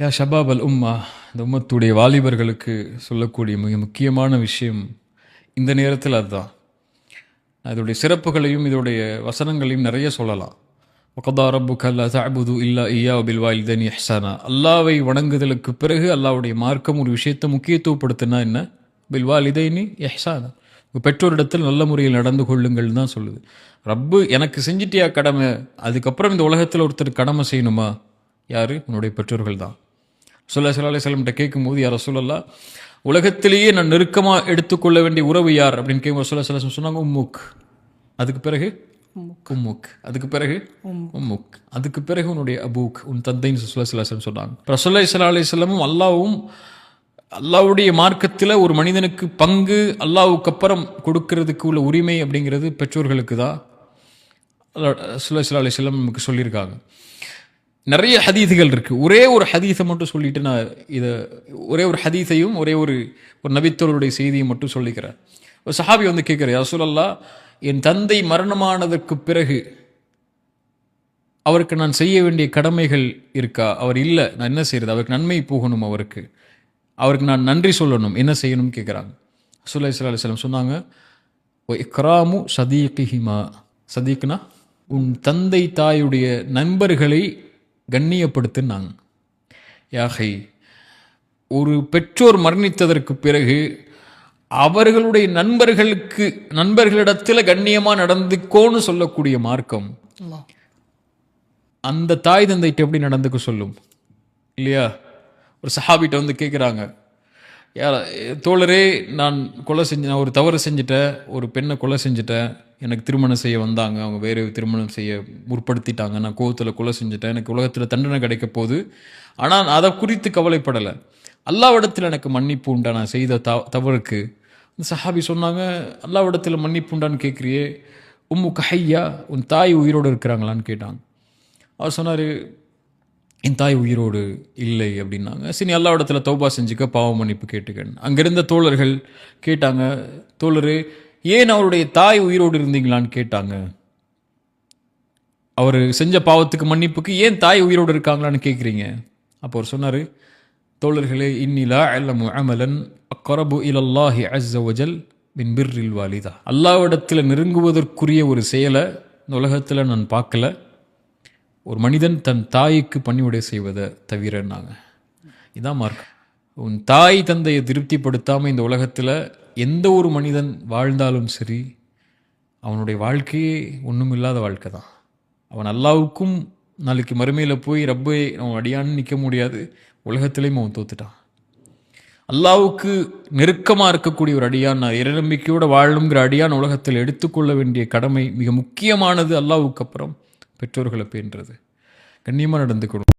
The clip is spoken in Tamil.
யா ஷபாப் அல் உம்மா இந்த உம்மத்துடைய வாலிபர்களுக்கு சொல்லக்கூடிய மிக முக்கியமான விஷயம் இந்த நேரத்தில் அதுதான். இதோடைய சிறப்புகளையும் இதோடைய வசனங்களையும் நிறைய சொல்லலாம். ஒகதா ரப்பு கல்லா தஅபுது இல்லா ஐயா பில் வாலிதனி இஹ்சானா. அல்லாவை வணங்குதலுக்கு பிறகு அல்லாவுடைய மார்க்கம் ஒரு விஷயத்தை முக்கியத்துவப்படுத்தினா என்ன? பில் வாலிதைனி இஹ்சானா. உங்கள் பெற்றோரிடத்தில் நல்ல முறையில் நடந்து கொள்ளுங்கள் தான் சொல்லுது. ரப்பு எனக்கு செஞ்சிட்டியா கடமை? அதுக்கப்புறம் இந்த உலகத்தில் ஒருத்தர் கடமை செய்யணுமா? யார்? உன்னுடைய பெற்றோர்கள் தான். சொல்ல சலாஹ் செல்லம்கிட்ட கேட்கும்போது யாரை சொல்லலாம் உலகத்திலேயே நான் நெருக்கமாக எடுத்துக்கொள்ள வேண்டிய உறவு யார்? அப்படின்னு கேட்கும் சொல்ல சொல்ல சொன்னாங்க உம்முக். அதுக்கு பிறகு? உம்முக். அதுக்கு பிறகு? உம்முக். அதுக்கு பிறகு உன்னுடைய அபூக் உன் தந்தைன்னு சொல்ல சில சொன்னாங்க. ரசோல்லா சல்லா அலிஸ்லமும் அல்லாவும் அல்லாவுடைய மார்க்கத்தில் ஒரு மனிதனுக்கு பங்கு அல்லாவுக்கு அப்புறம் கொடுக்கறதுக்கு உள்ள உரிமை அப்படிங்கிறது பெற்றோர்களுக்கு தான். சுல்லா சல்லா அலிஸ்லம் நமக்கு சொல்லியிருக்காங்க. நிறைய ஹதீதுகள் இருக்குது ஒரே ஒரு ஹதீஸை மட்டும் சொல்லிட்டு நான் இதை ஒரே ஒரு ஹதீஸையும் ஒரே ஒரு ஒரு நபித்தோருடைய செய்தியை மட்டும் சொல்லிக்கிறேன். ஒரு சஹாபி வந்து கேட்குற ரசூலல்லா என் தந்தை மரணமானதற்கு பிறகு அவருக்கு நான் செய்ய வேண்டிய கடமைகள் இருக்கா? அவர் இல்லை நான் என்ன செய்யறது அவருக்கு நன்மை போகணும் அவருக்கு. அவருக்கு நான் நன்றி சொல்லணும். என்ன செய்யணும்னு கேட்குறாங்க. சுல்லா இஸ்லா அலிஸ்லாம் சொன்னாங்க "ஒ இக்ராமு சதீக்கிஹிமா சதீக்னா உன் தந்தை தாயுடைய நண்பர்களை கண்ணியப்படுத்தினாங்க. யாகை ஒரு பெற்றோர் மரணித்ததற்கு பிறகு அவர்களுடைய நண்பர்களுக்கு நண்பர்களிடத்தில் கண்ணியமாக நடந்துக்கோன்னு சொல்லக்கூடிய மார்க்கம். அந்த தாய் தந்தைட்டு எப்படி நடந்துக்க சொல்லும்? இல்லையா? ஒரு சஹாபிட்ட வந்து கேட்குறாங்க. யார தோழரே நான் கொலை செஞ்ச நான் ஒரு தவறு செஞ்சுட்டேன் ஒரு பெண்ணை கொலை செஞ்சுட்டேன் எனக்கு திருமணம் செய்ய வந்தாங்க. அவங்க வேறு திருமணம் செய்ய முற்படுத்திட்டாங்க. நான் கோவத்தில் கொலை செஞ்சுட்டேன். எனக்கு உலகத்தில் தண்டனை கிடைக்க போகுது. ஆனால் நான் அதை குறித்து கவலைப்படலை. அல்லாவிடத்தில் எனக்கு மன்னிப்பு உண்டா? நான் செய்த த தவறுக்கு. அந்த சஹாபி சொன்னாங்க அல்லாவிடத்தில் மன்னிப்பு உண்டான்னு கேட்குறியே? உம்மு கஹையா உன் தாய் உயிரோடு இருக்கிறாங்களான்னு கேட்டாங்க. அவர் சொன்னார் என் தாய் உயிரோடு இல்லை அப்படின்னாங்க. சரி எல்லா இடத்துல தௌபா செஞ்சுக்க பாவ மன்னிப்பு கேட்டுக்கன்னு. அங்கிருந்த தோழர்கள் கேட்டாங்க தோழரு ஏன் அவருடைய தாய் உயிரோடு இருந்தீங்களான்னு கேட்டாங்க. அவர் செஞ்ச பாவத்துக்கு மன்னிப்புக்கு ஏன் தாய் உயிரோடு இருக்காங்களான்னு கேட்குறீங்க அப்போ அவர் சொன்னார் தோழர்களே இன்னிலா அல்லமு அமலன் அக்கரபு இலல்லாஹி அஸ்ஸ வஜல் மின் பிர்ரில் வாலிதா. அல்லாவிடத்தில் நெருங்குவதற்குரிய ஒரு செயலை இந்த உலகத்தில் நான் பார்க்கல. ஒரு மனிதன் தன் தாய்க்கு பணிவுடை செய்வதை தவிரன்னாங்க. இதான் மார்க் உன் தாய் தந்தையை திருப்திப்படுத்தாமல் இந்த உலகத்தில் எந்த ஒரு மனிதன் வாழ்ந்தாலும் சரி அவனுடைய வாழ்க்கையே ஒன்றும் இல்லாத வாழ்க்கை தான். அவன் அல்லாவுக்கும் நாளைக்கு மறுமையில் போய் ரப்பே அவன் அடியான்னு நிற்க முடியாது. உலகத்திலையும் அவன் தோத்துட்டான். அல்லாவுக்கு நெருக்கமாக இருக்கக்கூடிய ஒரு அடியான் நான் இறைநம்பிக்கையோடு வாழணுங்கிற அடியான் உலகத்தில் எடுத்துக்கொள்ள வேண்டிய கடமை மிக முக்கியமானது அல்லாவுக்கு அப்புறம் பெற்றோர்களை பேன்றது கண்ணியமாக நடந்துக்கணும்